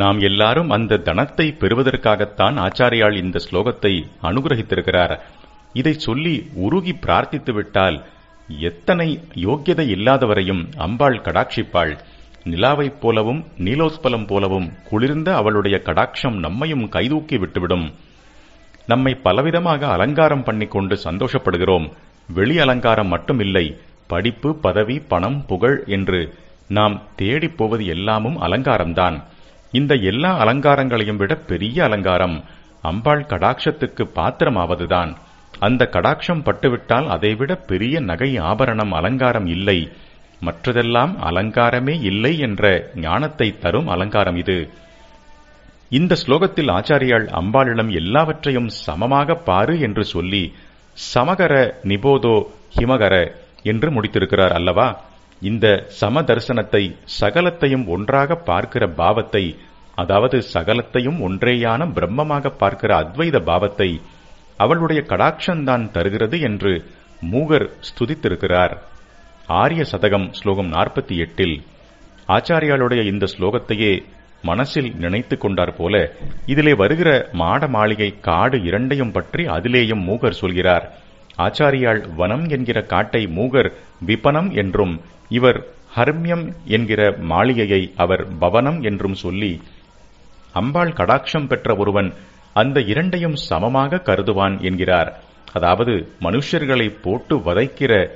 நாம் எல்லாரும் அந்த தனத்தை பெறுவதற்காகத்தான் ஆச்சாரியால் இந்த ஸ்லோகத்தை அனுகிரகித்திருக்கிறார். இதை சொல்லி உருகி பிரார்த்தித்து விட்டால் எத்தனை யோக்கியதை இல்லாதவரையும் அம்பாள் கடாட்சிப்பாள். நிலாவைப் போலவும் நீலோஸ்பலம் போலவும் குளிர்ந்த அவளுடைய கடாட்சம் நம்மையும் கைதூக்கி விட்டுவிடும். நம்மை பலவிதமாக அலங்காரம் பண்ணிக்கொண்டு சந்தோஷப்படுகிறோம். வெளி அலங்காரம் மட்டுமில்லை படிப்பு பதவி பணம் புகழ் என்று நாம் தேடிப் போவது எல்லாமும் அலங்காரம்தான். இந்த எல்லா அலங்காரங்களையும் விட பெரிய அலங்காரம் அம்பாள் கடாட்சத்துக்கு பாத்திரமாவதுதான். அந்த கடாட்சம் பட்டுவிட்டால் அதைவிட பெரிய நகை ஆபரணம் அலங்காரம் இல்லை. மற்றதெல்லாம் அலங்காரமே இல்லை என்ற ஞானத்தை தரும் அலங்காரம் இது. இந்த ஸ்லோகத்தில் ஆச்சாரியால் அம்பாளிடம் எல்லாவற்றையும் சமமாக பாரு என்று சொல்லி சமகர நிபோதோ ஹிமகர என்று முடித்திருக்கிறார் அல்லவா? இந்த சமதர்சனத்தை சகலத்தையும் ஒன்றாக பார்க்கிற பாவத்தை அதாவது சகலத்தையும் ஒன்றேயான பிரம்மமாக பார்க்கிற அத்வைத பாவத்தை அவளுடைய கடாட்சந்தான் தருகிறது என்று மூகர் ஸ்துதித்திருக்கிறார். ஆரிய சதகம் ஸ்லோகம் நாற்பத்தி எட்டில் ஆச்சாரியாளுடைய இந்த ஸ்லோகத்தையே மனசில் நினைத்துக் கொண்டார் போல இதிலே வருகிற மாட மாளிகை காடு இரண்டையும் பற்றி அதிலேயும் மூகர் சொல்கிறார். ஆச்சாரியாள் வனம் என்கிற காட்டை மூகர் விபனம் என்றும் இவர் ஹர்மியம் என்கிற மாளிகையை அவர் பவனம் என்றும் சொல்லி அம்பாள் கடாட்சம் பெற்ற ஒருவன் அந்த இரண்டையும் சமமாக கருதுவான் என்கிறார். அதாவது மனுஷர்களை போட்டு வதைக்கிற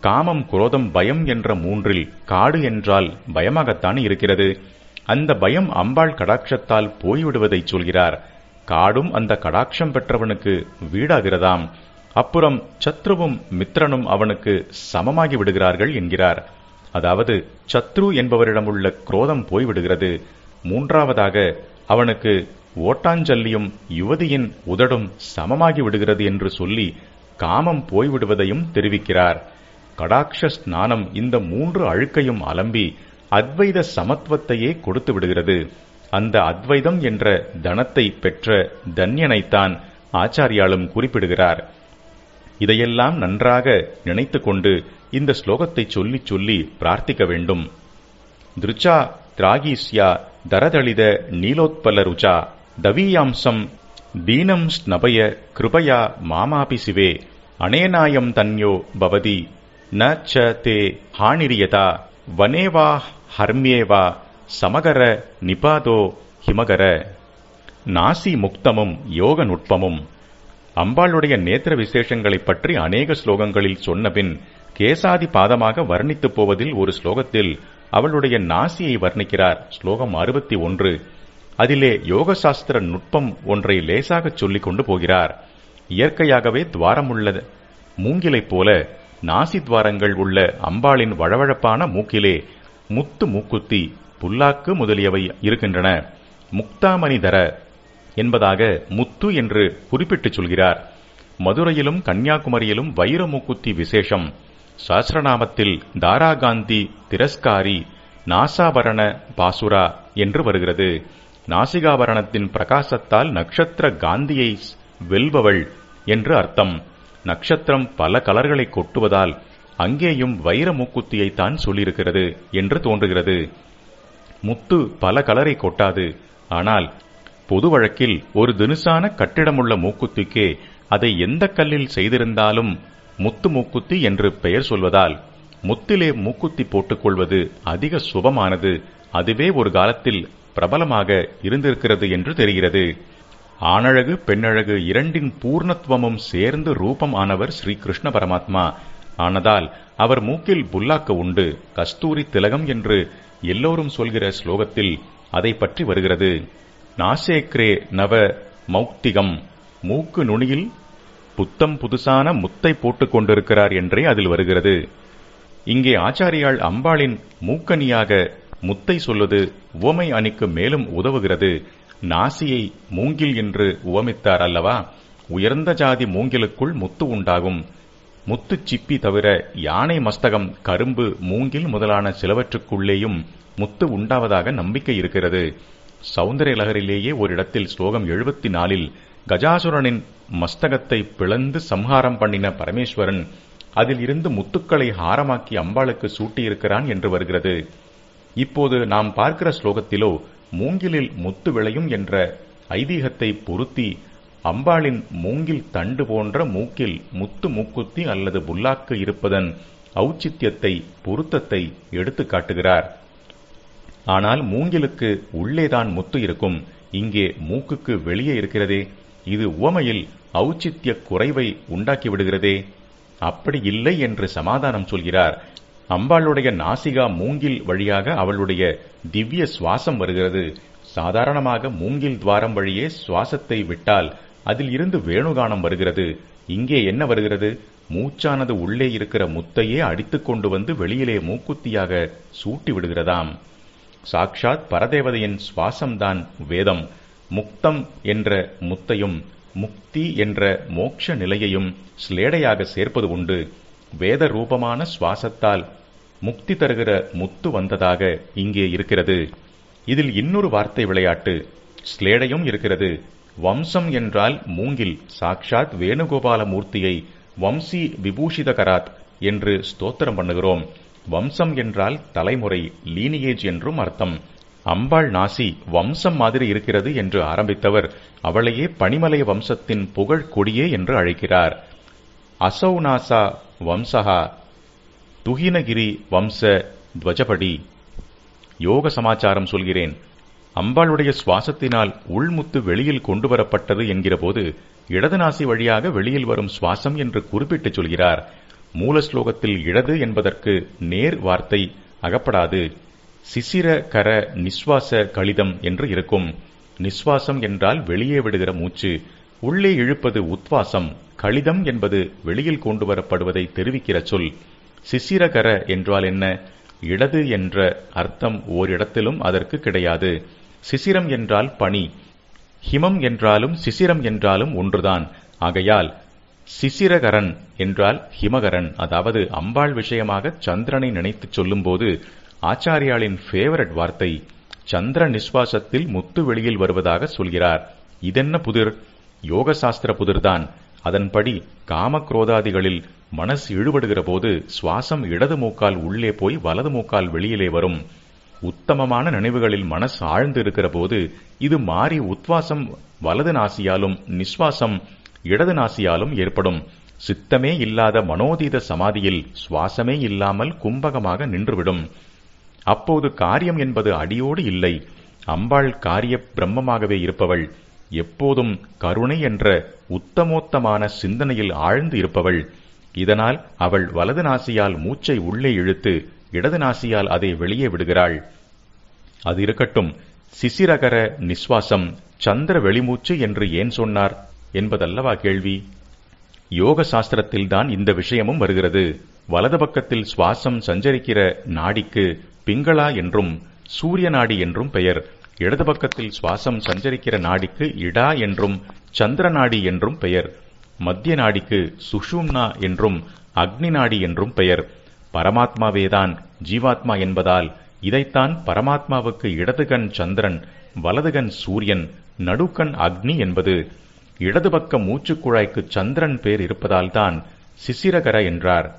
காமம் குரோதம் பயம் என்ற மூன்றில் காடு என்றால் பயமாகத்தான் இருக்கிறது. அந்த பயம் அம்பாள் கடாட்சத்தால் போய்விடுவதை சொல்கிறார். காடும் அந்த கடாட்சம் பெற்றவனுக்கு வீடாகிறதாம். அப்புறம் சத்ருவும் மித்ரனும் அவனுக்கு சமமாகி விடுகிறார்கள் என்கிறார். அதாவது சத்ரு என்பவரிடம் உள்ள குரோதம் போய்விடுகிறது. மூன்றாவதாக அவனுக்கு ஓட்டாஞ்சல்லியும் யுவதியின் உதடும் சமமாகி விடுகிறது என்று சொல்லி காமம் போய்விடுவதையும் தெரிவிக்கிறார். கடாட்ச ஸ்நானம் இந்த மூன்று அழுக்கையும் அலம்பி அத்வைத சமத்துவத்தையே கொடுத்து விடுகிறது. அந்த அத்வைதம் என்ற தனத்தை பெற்ற தன்யனைத்தான் ஆச்சாரியாலும் குறிப்பிடுகிறார். இதையெல்லாம் நன்றாக நினைத்து கொண்டு இந்த ஸ்லோகத்தை சொல்லி சொல்லி பிரார்த்திக்க வேண்டும். திருச்சா திராகீஸ்யா தரதளித நீலோத்பல ருச்சா தவீயாம்சம் தீனம் ஸ்னபய கிருபயா மாமாபி சிவே அனேனாயம் தன்யோ பவதி ந ச தே ஹானிரியதா வனேவா ஹர்மியேவா சமகர நிபாதோ ஹிமகர. நாசி முக்தமும் யோக நுட்பமும் அம்பாளுடைய நேத்திர விசேஷங்களைப் பற்றி அநேக ஸ்லோகங்களில் சொன்னபின் கேசாதி பாதமாக வர்ணித்துப் போவதில் ஒரு ஸ்லோகத்தில் அவளுடைய நாசியை வர்ணிக்கிறார். ஸ்லோகம் அறுபத்தி ஒன்று. அதிலே யோகசாஸ்திர நுட்பம் ஒன்றை லேசாகச் சொல்லிக் கொண்டு போகிறார். இயற்கையாகவே துவாரமுள்ள மூங்கிலைப் போல நாசி துவாரங்கள் உள்ள அம்பாளின் வழவழப்பான மூக்கிலே முத்து மூக்குத்தி புல்லாக்கு முதலியவை இருக்கின்றன. முக்தாமணிதர என்பதாக முத்து என்று குறிப்பிட்டுச் சொல்கிறார். மதுரையிலும் கன்னியாகுமரியிலும் வைர மூக்குத்தி விசேஷம். சாஸ்திரநாமத்தில் தாராகாந்தி திரஸ்காரி நாசாபரண பாசுரா என்று வருகிறது. நாசிகாபரணத்தின் பிரகாசத்தால் நட்சத்திர காந்தியை வெல்பவள் என்று அர்த்தம். நட்சத்திரம் பல கலர்களை கொட்டுவதால் அங்கேயும் வைர மூக்குத்தியைத்தான் சொல்லியிருக்கிறது என்று தோன்றுகிறது. முத்து பல கலரை கொட்டாது. ஆனால் பொது வழக்கில் ஒரு தினுசான கட்டிடமுள்ள மூக்குத்திக்கே அதை எந்த கல்லில் செய்திருந்தாலும் முத்து மூக்குத்தி என்று பெயர் சொல்வதால் முத்திலே மூக்குத்தி போட்டுக்கொள்வது அதிக சுபமானது. அதுவே ஒரு காலத்தில் பிரபலமாக இருந்திருக்கிறது என்று தெரிகிறது. ஆணழகு பெண்ணழகு இரண்டின் பூர்ணத்துவமும் சேர்ந்து ரூபம் ஆனவர் ஸ்ரீ கிருஷ்ண பரமாத்மா. ஆனதால் அவர் மூக்கில் புல்லாக்கு உண்டு. கஸ்தூரி திலகம் என்று எல்லோரும் சொல்கிற ஸ்லோகத்தில் அதை பற்றி வருகிறது. நாசேக்ரே நவ மௌக்திகம். மூக்கு நுனியில் புத்தம் புதுசான முத்தை போட்டுக் கொண்டிருக்கிறார் என்றே அதில் வருகிறது. இங்கே ஆச்சாரியாள் அம்பாளின் மூக்கனியாக முத்தை சொல்வது உவமை அணிக்கு மேலும் உதவுகிறது. நாசியை மூங்கில் என்று உவமித்தார் அல்லவா? உயர்ந்த ஜாதி மூங்கிலுக்குள் முத்து உண்டாகும். முத்துச் சிப்பி தவிர யானை மஸ்தகம் கரும்பு மூங்கில் முதலான சிலவற்றுக்குள்ளேயும் முத்து உண்டாவதாக நம்பிக்கை இருக்கிறது. சௌந்தரிய லகரிலேயே ஒரு இடத்தில் ஸ்லோகம் எழுபத்தி நாலில் கஜாசுரனின் மஸ்தகத்தை பிளந்து சம்ஹாரம் பண்ணின பரமேஸ்வரன் அதில் இருந்து முத்துக்களை ஹாரமாக்கி அம்பாளுக்கு சூட்டியிருக்கிறான் என்று வருகிறது. இப்போது நாம் பார்க்கிற ஸ்லோகத்திலோ மூங்கிலில் முத்து விளையும் என்ற ஐதீகத்தை பொருத்தி அம்பாளின் மூங்கில் தண்டு போன்ற மூக்கில் முத்து மூக்குத்தி அல்லது புல்லாக்கு இருப்பதன் ஔச்சித்யத்தை பொருத்தத்தை எடுத்து காட்டுகிறார். ஆனால் மூங்கிலுக்கு உள்ளேதான் முத்து இருக்கும். இங்கே மூக்குக்கு வெளியே இருக்கிறதே. இது உவமையில் ஔச்சித்ய குறைவை உண்டாக்கிவிடுகிறதே அப்படி இல்லை என்று சமாதானம் சொல்கிறார். அம்பாளுடைய நாசிகா மூங்கில் வழியாக அவளுடைய திவ்ய சுவாசம் வருகிறது. சாதாரணமாக மூங்கில் துவாரம் வழியே சுவாசத்தை விட்டால் அதில் இருந்து வேணுகானம் வருகிறது. இங்கே என்ன வருகிறது? மூச்சானது உள்ளே இருக்கிற முத்தையே அடித்துக் கொண்டு வந்து வெளியிலே மூக்குத்தியாக சூட்டி விடுகிறதாம். சாக்ஷாத் பரதேவதையின் சுவாசம்தான் வேதம். முக்தம் என்ற முத்தையும் முக்தி என்ற மோட்ச நிலையையும் ஸ்லேடையாக சேர்ப்பது உண்டு. வேத ரூபமான சுவாசத்தால் முக்தி தருகிற முத்து வந்ததாக இங்கே இருக்கிறது. இதில் இன்னொரு வார்த்தை விளையாட்டு ஸ்லேடையும் இருக்கிறது. வம்சம் என்றால் மூங்கில் சாக்ஷாத் வேணுகோபால மூர்த்தியை வம்சி விபூஷிதகராத் என்று ஸ்தோத்திரம் பண்ணுகிறோம். வம்சம் என்றால் தலைமுறை லீனியேஜ் என்றும் அர்த்தம். அம்பாள் நாசி வம்சம் மாதிரி இருக்கிறது என்று ஆரம்பித்தவர். அவளையே பனிமலை வம்சத்தின் புகழ் கொடியே என்று அழைக்கிறார். அசௌநாசா வம்சகா துகினகிரி வம்ச துவஜபடி யோக சமாச்சாரம் சொல்கிறேன். அம்பாளுடைய சுவாசத்தினால் உள்முத்து வெளியில் கொண்டு வரப்பட்டது என்கிறபோது இடது நாசி வழியாக வெளியில் வரும் சுவாசம் என்று குறிப்பிட்டு சொல்கிறார். மூல ஸ்லோகத்தில் இடது என்பதற்கு நேர் வார்த்தை அகப்படாது. சிசிர கர நிஸ்வாச கழிதம் என்று இருக்கும். நிஸ்வாசம் என்றால் வெளியே விடுகிற மூச்சு. உள்ளே இழுப்பது உத்வாசம். கழிதம் என்பது வெளியில் கொண்டு வரப்படுவதை தெரிவிக்கிற சொல். சிசிரகர என்றால் என்ன? இடது என்ற அர்த்தம் ஓரிடத்திலும் அதற்கு கிடையாது. சிசிரம் என்றால் பனி ஹிமம் என்றாலும் சிசிரம் என்றாலும் ஒன்றுதான். ஆகையால் சிசிரகரன் என்றால் ஹிமகரன். அதாவது அம்பாள் விஷயமாக சந்திரனை நினைத்துச் சொல்லும்போது ஆச்சாரியாளின் ஃபேவரட் வார்த்தை சந்திர நிஸ்வாசத்தில் முத்து வெளியில் வருவதாக சொல்கிறார். இதென்ன புதிர்? யோக சாஸ்திர புதிர்தான். அதன்படி காமக்ரோதாதிகளில் மனசு இழுபடுகிற போது சுவாசம் இடது மூக்கால் உள்ளே போய் வலது மூக்கால் வெளியிலே வரும். உத்தமமான நினைவுகளில் மனசு ஆழ்ந்து இருக்கிற போது இது மாறி உத்வாசம் வலது நாசியாலும் நிஸ்வாசம் இடது நாசியாலும் ஏற்படும். சித்தமே இல்லாத மனோதீத சமாதியில் சுவாசமே இல்லாமல் கும்பகமாக நின்றுவிடும். அப்போது காரியம் என்பது அடியோடு இல்லை. அம்பாள் காரிய பிரம்மமாகவே இருப்பவள். எப்போதும் கருணை என்ற உத்தமோத்தமான சிந்தனையில் ஆழ்ந்து இருப்பவள். இதனால் அவள் வலது நாசியால் மூச்சை உள்ளே இழுத்து இடது நாசியால் அதை வெளியே விடுகிறாள். அது இருக்கட்டும். சிசிரகர நிஸ்வாசம் சந்திர வெளிமூச்சு என்று ஏன் சொன்னார்? என்பதல்லவா கேள்வி? யோக சாஸ்திரத்தில்தான் இந்த விஷயமும் வருகிறது. வலது பக்கத்தில் சுவாசம் சஞ்சரிக்கிற நாடிக்கு பிங்களா என்றும் சூரிய நாடி என்றும் பெயர். இடது பக்கத்தில் சுவாசம் சஞ்சரிக்கிற நாடிக்கு இடா என்றும் சந்திர நாடி என்றும் பெயர். மத்திய நாடிக்கு சுஷும்னா என்றும் அக்னி நாடி என்றும் பெயர். பரமாத்மாவேதான் ஜீவாத்மா என்பதால் இதைத்தான் பரமாத்மாவுக்கு இடதுகண் சந்திரன் வலதுகண் சூரியன் நடுக்கண் அக்னி என்பது. இடது பக்க மூச்சுக்குழாய்க்கு சந்திரன் பேர் இருப்பதால்தான் சிசிரகர என்றார்.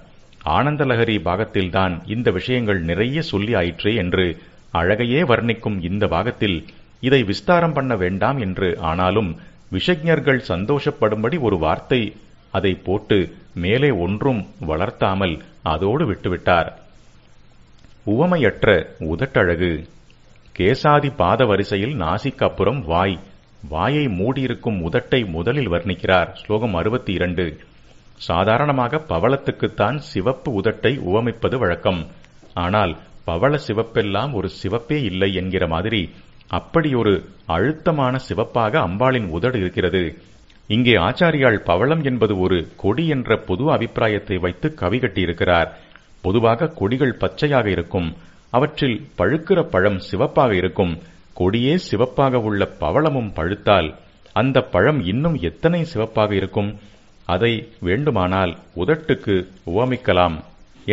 ஆனந்தலகரி பாகத்தில்தான் இந்த விஷயங்கள் நிறைய சொல்லி ஆயிற்றே என்று அழகையே வர்ணிக்கும் இந்த பாகத்தில் இதை விஸ்தாரம் பண்ண வேண்டாம் என்று ஆனாலும் விஷஜர்கள் சந்தோஷப்படும்படி ஒரு வார்த்தை அதை போட்டு மேலே ஒன்றும் வளர்த்தாமல் அதோடு விட்டுவிட்டார். உவமையற்ற உதட்டழகு. கேசாதி பாத வரிசையில் நாசிக்கு அப்புறம் வாய். வாயை மூடியிருக்கும் உதட்டை முதலில் வர்ணிக்கிறார். ஸ்லோகம் அறுபத்தி இரண்டு சாதாரணமாக பவளத்துக்குத்தான் சிவப்பு உதட்டை உவமைப்பது வழக்கம். ஆனால் பவள சிவப்பெல்லாம் ஒரு சிவப்பே இல்லை என்கிற மாதிரி அப்படி ஒரு அழுத்தமான சிவப்பாக அம்பாளின் உதடு இருக்கிறது. இங்கே ஆச்சாரியால் பவளம் என்பது ஒரு கொடி என்ற பொது அபிப்பிராயத்தை வைத்து கவி கட்டியிருக்கிறார். பொதுவாக கொடிகள் பச்சையாக இருக்கும். அவற்றில் பழுக்கிற பழம் சிவப்பாக இருக்கும். கொடியே சிவப்பாக உள்ள பவளமும் பழுத்தால் அந்த பழம் இன்னும் எத்தனை சிவப்பாக இருக்கும்? அதை வேண்டுமானால் உதட்டுக்கு உவமிக்கலாம்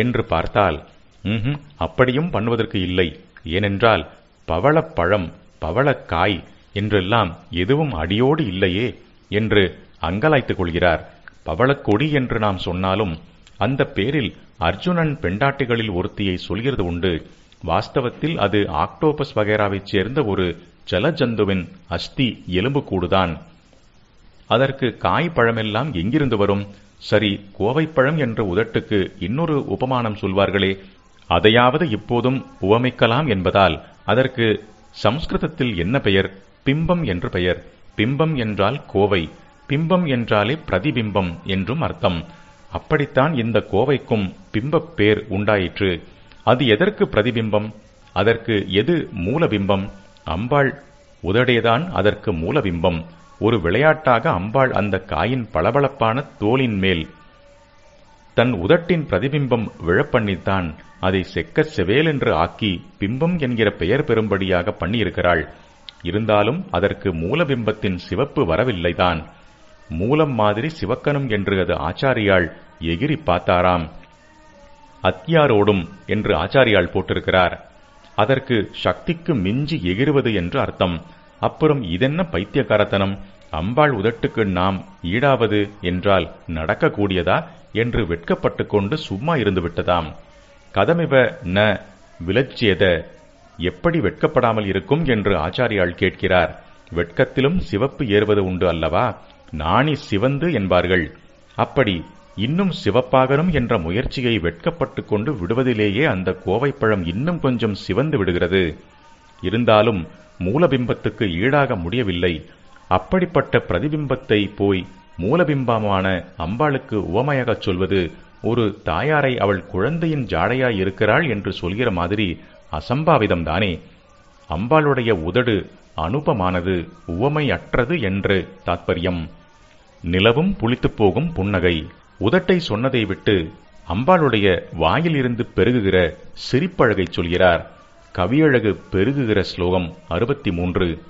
என்று பார்த்தால் ம்ஹும் அப்படியும் பண்ணுவதற்கு இல்லை. ஏனென்றால் பவளப்பழம் பவளக்காய் என்றெல்லாம் எதுவும் அடியோடு இல்லையே என்று அங்கலாய்த்துக் கொள்கிறார். பவளக்கொடி என்று நாம் சொன்னாலும் அந்த பேரில் அர்ஜுனன் பெண்டாட்டிகளில் ஒருத்தியை சொல்கிறது உண்டு. வாஸ்தவத்தில் அது ஆக்டோபஸ் வகைராவைச் சேர்ந்த ஒரு ஜலஜந்துவின் அஸ்தி எலும்புக்கூடுதான். அதற்கு காய் பழமெல்லாம் எங்கிருந்து வரும்? சரி கோவைப்பழம் என்ற உதட்டுக்கு இன்னொரு உபமானம் சொல்வார்களே. அதையாவது இப்போதும் உவமைக்கலாம் என்பதால் அதற்கு சம்ஸ்கிருதத்தில் என்ன பெயர்? பிம்பம் என்று பெயர். பிம்பம் என்றால் கோவை. பிம்பம் என்றாலே பிரதிபிம்பம் என்றும் அர்த்தம். அப்படித்தான் இந்த கோவைக்கும் பிம்பப் பேர் உண்டாயிற்று. அது எதற்கு பிரதிபிம்பம்? அதற்கு எது மூலபிம்பம்? அம்பாள் உதடேதான் அதற்கு மூலபிம்பம். ஒரு விளையாட்டாக அம்பாள் அந்த காயின் பளபளப்பான தோளின் மேல் தன் உதட்டின் பிரதிபிம்பம் விழப்பண்ணித்தான். அதை செக்க செவேலென்று ஆக்கி பிம்பம் என்கிற பெயர் பெறும்படியாக பண்ணியிருக்கிறாள். இருந்தாலும் அதற்கு மூலபிம்பத்தின் சிவப்பு வரவில்லைதான். மூலம் மாதிரி சிவக்கணும் என்று அது ஆச்சாரியாள் எகிரி பார்த்தாராம். அத்தியாரோடும் என்று ஆச்சாரியால் போட்டிருக்கிறார். அதற்கு சக்திக்கு மிஞ்சி எகிறுவது என்று அர்த்தம். அப்புறம் இதென்ன பைத்தியக்காரத்தனம்? அம்பாள் உதட்டுக்கு நாம் ஈடாவது என்றால் நடக்கக்கூடியதா என்று வெட்கப்பட்டு கொண்டு சும்மா இருந்து விட்டதாம். கதமிவ ந விலச்சியத எப்படி வெட்கப்படாமல் இருக்கும் என்று ஆச்சாரியால் கேட்கிறார். வெட்கத்திலும் சிவப்பு ஏறுவது உண்டு அல்லவா? நாணி சிவந்து என்பார்கள். அப்படி இன்னும் சிவப்பாகணும் என்ற முயற்சியை வெட்கப்பட்டு கொண்டு விடுவதிலேயே அந்த கோவைப்பழம் இன்னும் கொஞ்சம் சிவந்து விடுகிறது. இருந்தாலும் மூலபிம்பத்துக்கு ஈடாக முடியவில்லை. அப்படிப்பட்ட பிரதிபிம்பத்தை போய் மூலபிம்பமான அம்பாளுக்கு உவமையாகச் சொல்வது ஒரு தாயாரை அவள் குழந்தையின் ஜாடையாய் இருக்கிறாள் என்று சொல்கிற மாதிரி அசம்பாவிதம்தானே. அம்பாளுடைய உதடு அனுபமானது உவமையற்றது என்று தாத்பரியம். நிலவும் புளித்துப் போகும் புன்னகை. உதட்டை சொன்னதை விட்டு அம்பாளுடைய வாயிலிருந்து பெருகுகிற சிரிப்பழகை சொல்கிறார். கவியழகு பெருகுகிற ஸ்லோகம் அறுபத்தி மூன்று.